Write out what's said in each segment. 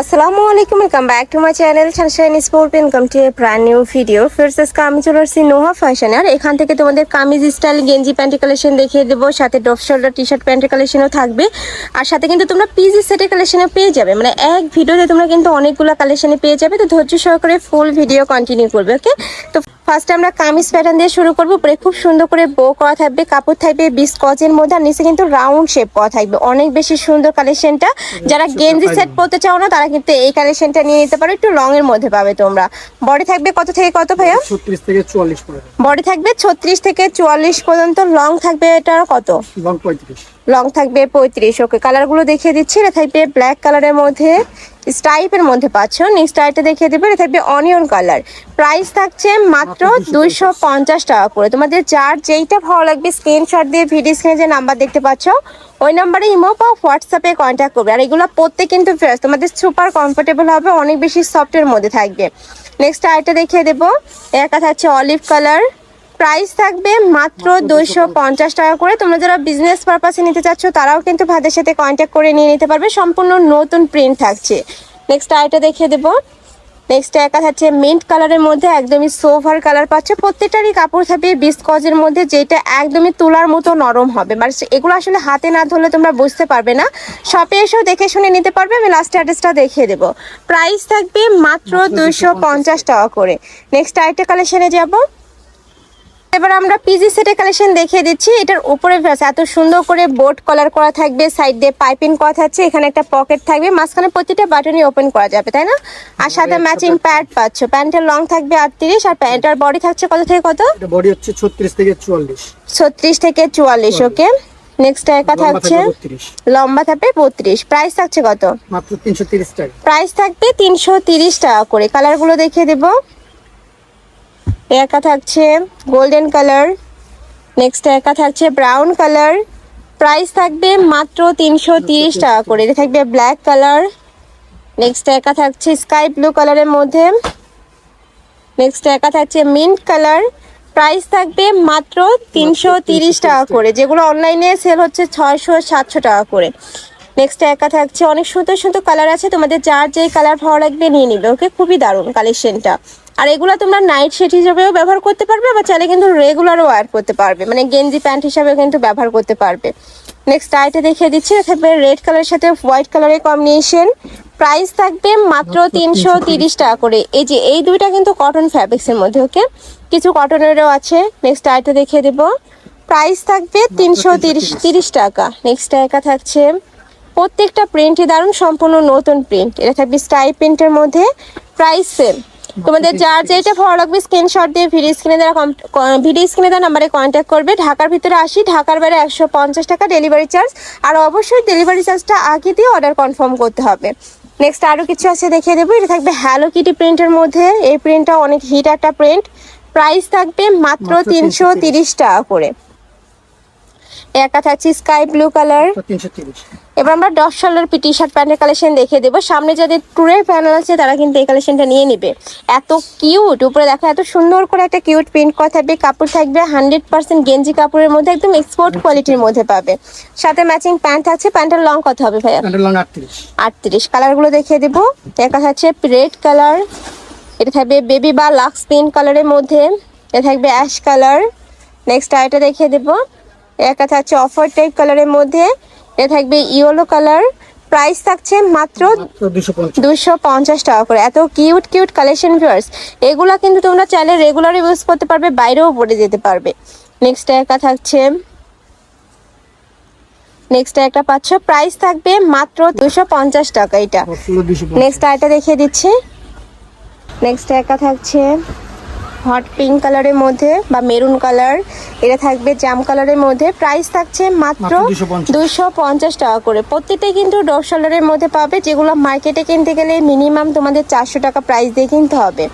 আসসালামু আলাইকুম welcome back to my channel Sunshine Sport income to a brand new video first আজকে আমি চলে আসছি নোহা ফ্যাশন আর এখান থেকে তোমাদের কামিজ স্টাইল গেঞ্জি প্যান্টের কালেকশন দেখিয়ে দেবো। সাথে ডফ শোল্ডার টি শার্ট প্যান্টের কালেকশনও থাকবে। আর সাথে কিন্তু তোমরা পিজি সেটের কালেকশনে পেয়ে যাবে। মানে এক ভিডিওতে তোমরা কিন্তু অনেকগুলো কালেকশনে পেয়ে যাবে। তো ধৈর্য সহকারে ফুল ভিডিও কন্টিনিউ করবে ওকে তো ফার্স্টে আমরা কামিজ প্যাটার্ন দিয়ে শুরু করব। উপরে খুব সুন্দর করে বো করা থাকবে কাপড় থাকবে বিশ কজের মধ্যে আর নিচে কিন্তু রাউন্ড শেপ করা থাকবে। অনেক বেশি সুন্দর কালেকশনটা যারা গেঞ্জি সেট পরতে চাও না তারা কিন্তু এই কালেকশনটা নিয়ে নিতে পারো। একটু লং এর মধ্যে পাবে তোমরা। বডি থাকবে কত থেকে কত ভাইয়া? ছত্রিশ থেকে চুয়াল্লিশ বডি থাকবে ছত্রিশ থেকে চুয়াল্লিশ পর্যন্ত। লং থাকবে এটা কত? লং থাকবে পঁয়ত্রিশ। ওকে কালারগুলো দেখিয়ে দিচ্ছি। এটা থাকবে ব্ল্যাক কালারের মধ্যে। স্টাইপের মধ্যে পাচ্ছ নেক্সট আইটা দেখিয়ে দেবে এটা থাকবে অনিয়ন কালার প্রাইস থাকছে মাত্র দুইশো পঞ্চাশ টাকা করে। তোমাদের যার যেইটা ভালো লাগবে স্ক্রিনশট দিয়ে ভিডিও স্ক্রিনে যে নাম্বার দেখতে পাচ্ছ ওই নাম্বারে ইমো বা হোয়াটসঅ্যাপে কন্ট্যাক্ট করবে। আর এগুলো প্রত্যেক কিন্তু ফ্রেশ তোমাদের সুপার কমফোর্টেবল হবে অনেক বেশি সফটের মধ্যে থাকবে। নেক্সট আইটা দেখিয়ে দেবো। একা থাকছে অলিভ কালার প্রাইস থাকবে মাত্র দুইশো পঞ্চাশ টাকা করে। তোমরা যারা বিজনেস পারপাসে নিতে চাচ্ছ তারাও কিন্তু ভাইদের সাথে কন্ট্যাক্ট করে নিয়ে নিতে পারবে। সম্পূর্ণ নতুন প্রিন্ট থাকছে। নেক্সট আইটা দেখিয়ে দেবো। নেক্সট একা থাকছে মিন্ট কালারের মধ্যে একদমই সোভার কালার পাচ্ছে। প্রত্যেকটারই কাপড় থাকবে বিস্কজের মধ্যে যেটা একদমই তুলার মতো নরম হবে। মানে এগুলো আসলে হাতে না ধরলে তোমরা বুঝতে পারবে না। শপে এসেও দেখে শুনে নিতে পারবে। আমি লাস্ট অ্যাড্রেসটা দেখিয়ে দেবো। প্রাইস থাকবে মাত্র দুইশো পঞ্চাশ টাকা। করে। নেক্সট আরেকটা কালেকশনে যাব। এবার আমরা পিজি সেটের কালেকশন দেখিয়ে দিচ্ছি। এটার উপরে এত সুন্দর করে বোর্ড কলার করা থাকবে সাইড দিয়ে পাইপিং করা থাকছে এখানে একটা পকেট থাকবে মাঝখানে প্রতিটা বাটনই ওপেন করা যাবে তাই না? আর সাথে ম্যাচিং প্যান্ট পাচ্ছ। প্যান্টের লং থাকবে আটত্রিশ আর প্যান্টের বডি থাকছে কত থেকে কত? বডি হচ্ছে ছত্রিশ থেকে চুয়াল্লিশ। ছত্রিশ থেকে চুয়াল্লিশ ওকে নেক্সট একা থাকছে লম্বা থাকবে বত্রিশ। প্রাইস থাকছে কত? মাত্র তিনশো টাকা। প্রাইস থাকবে তিনশো তিরিশ টাকা করে। কালারগুলো দেখিয়ে দেবো। একা থাকছে গোল্ডেন কালার নেক্সট একা থাকছে ব্রাউন কালার প্রাইস থাকবে মাত্র তিনশো তিরিশ টাকা করে। এটা থাকবে ব্ল্যাক কালার নেক্সট একা থাকছে স্কাই ব্লু কালারের মধ্যে নেক্সট একা থাকছে মিন্ট কালার প্রাইস থাকবে মাত্র তিনশো তিরিশ টাকা করে। যেগুলো অনলাইনে সেল হচ্ছে ছয়শো সাতশো টাকা করে। নেক্সট একা থাকছে অনেক সুন্দর সুন্দর কালার আছে তোমাদের যার যেই কালার ভালো লাগবে নিয়ে নিবে ওকে খুবই দারুণ কালেকশনটা আর এগুলো তোমরা নাইট সেট হিসেবেও ব্যবহার করতে পারবে বা চাইলে কিন্তু রেগুলারও ওয়্যার করতে পারবে। মানে গেঞ্জি প্যান্ট হিসাবে কিন্তু ব্যবহার করতে পারবে। নেক্সট আইটে দেখিয়ে দিচ্ছি থাকবে রেড কালারের সাথে হোয়াইট কালারের কম্বিনেশন প্রাইস থাকবে মাত্র তিনশো তিরিশ টাকা করে। এই যে এই দুইটা কিন্তু কটন ফ্যাব্রিক্সের মধ্যে ওকে কিছু কটনেরও আছে। নেক্সট আইটা দেখিয়ে দেবো। প্রাইস থাকবে তিনশো তিরিশ। তিরিশ টাকা। নেক্সট একা থাকছে প্রত্যেকটা প্রিন্টই দারুণ সম্পূর্ণ নতুন প্রিন্ট এটা থাকবে স্কাই প্রিন্টের মধ্যে। প্রাইস সেম তোমাদের যার যেটা ভালো লাগবে স্ক্রিনশট দিয়ে ভিডিও স্ক্রিনে দেওয়া ভিডিও স্ক্রিনে দেওয়া নাম্বারে কন্ট্যাক্ট করবে। ঢাকার ভিতরে আসি। ঢাকার বাইরে একশো পঞ্চাশ টাকা ডেলিভারি চার্জ আর অবশ্যই ডেলিভারি চার্জটা আগে দিয়ে অর্ডার কনফার্ম করতে হবে। নেক্সট আরও কিছু আছে দেখিয়ে দেবো। এটা থাকবে হ্যালো কিটি প্রিন্টের মধ্যে। এই প্রিন্টটা অনেক হিট একটা প্রিন্ট প্রাইস থাকবে মাত্র মাত্র তিনশো তিরিশ। টাকা করে। একা থাকছে স্কাই ব্লু কালার। এবার আমরা দশ সালের টি শার্ট প্যান্টের কালেকশন দেখিয়ে দেবো। সামনে যাদের ট্যুরের প্যানেল আছে তারা কিন্তু এই কালেকশনটা নিয়ে নেবে। এত কিউট উপরে দেখো এত সুন্দর করে একটা কিউট প্রিন্ট করা থাকবে কাপড় থাকবে হান্ড্রেড পার্সেন্ট গেঞ্জি কাপড়ের মধ্যে একদম এক্সপোর্ট কোয়ালিটির মধ্যে পাবে। সাথে ম্যাচিং প্যান্ট আছে প্যান্টের লং কত হবে ভাইয়া। আটত্রিশ। আটত্রিশ। কালারগুলো দেখিয়ে দেবো। দেখা যাচ্ছে রেড কালার এটা থাকবে বেবি বা লাক্স পিঙ্ক কালারের মধ্যে এটা থাকবে অ্যাশ কালার নেক্সট আরেকটা দেখিয়ে দেবো। একটা থাকছে অফার টাইপ কালারের মধ্যে। এটা থাকবে ইয়েলো কালার। প্রাইস থাকছে মাত্র দুশো পঞ্চাশ। টাকা করে। এত কিউট কিউট কালেকশন ভিউয়ার্স। এগুলা কিন্তু তোমরা চাইলে রেগুলার ইউজ করতে পারবে বাইরেও পরে যেতে পারবে। নেক্সট একা থাকছে। নেক্সট একটা পাচ্ছ। প্রাইস থাকবে মাত্র দুশো পঞ্চাশ টাকা এটা। নেক্সট আরেকটা দেখিয়ে দিচ্ছি। নেক্সট একা থাকছে। হট পিঙ্ক কালারের মধ্যে বা মেরুন কালার এটা থাকবে জাম কালারের মধ্যে। প্রাইস থাকছে মাত্র মাত্র 250 দুশো পঞ্চাশ টাকা করে। প্রত্যেকটাই কিন্তু দশ ডলারের মধ্যে পাবে। যেগুলো মার্কেটে কিনতে গেলে মিনিমাম তোমাদের চারশো টাকা প্রাইস দিয়ে কিনতে হবে।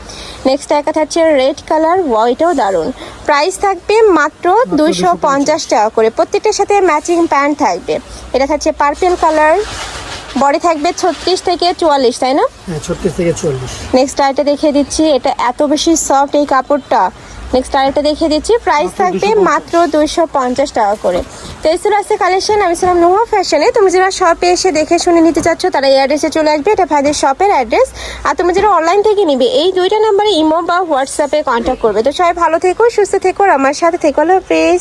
নেক্সট একা থাকছে রেড কালার। ওয়াইটাও দারুণ। প্রাইস থাকবে মাত্র দুশো পঞ্চাশ। টাকা করে। প্রত্যেকটার সাথে ম্যাচিং প্যান্ট থাকবে। এটা থাকছে পার্পেল কালার। বডি থাকবে ছত্রিশ থেকে চুয়াল্লিশ তাই না? হ্যাঁ ছত্রিশ থেকে চল্লিশ নেক্সট আইটা দেখিয়ে দিচ্ছি এটা এত বেশি সফট এই কাপড়টা। নেক্সট আরেকটা দেখিয়ে দিচ্ছি প্রাইস থাকবে মাত্র দুইশো পঞ্চাশ টাকা করে। তো এই ছিল আছে কালেকশন আমি ছিলাম নোহা ফ্যাশনে তুমি যারা শপে এসে দেখে শুনে নিতে চাচ্ছ তারা এই অ্যাড্রেসে চলে আসবে এটা ভাইদের শপের অ্যাড্রেস আর তুমি যারা অনলাইন থেকে নিবে এই দুইটা নাম্বারে ইমো বা হোয়াটসঅ্যাপে কন্ট্যাক্ট করবে। তো সবাই ভালো থেকো সুস্থ থেকো আমার সাথে থেকো হলো প্লিজ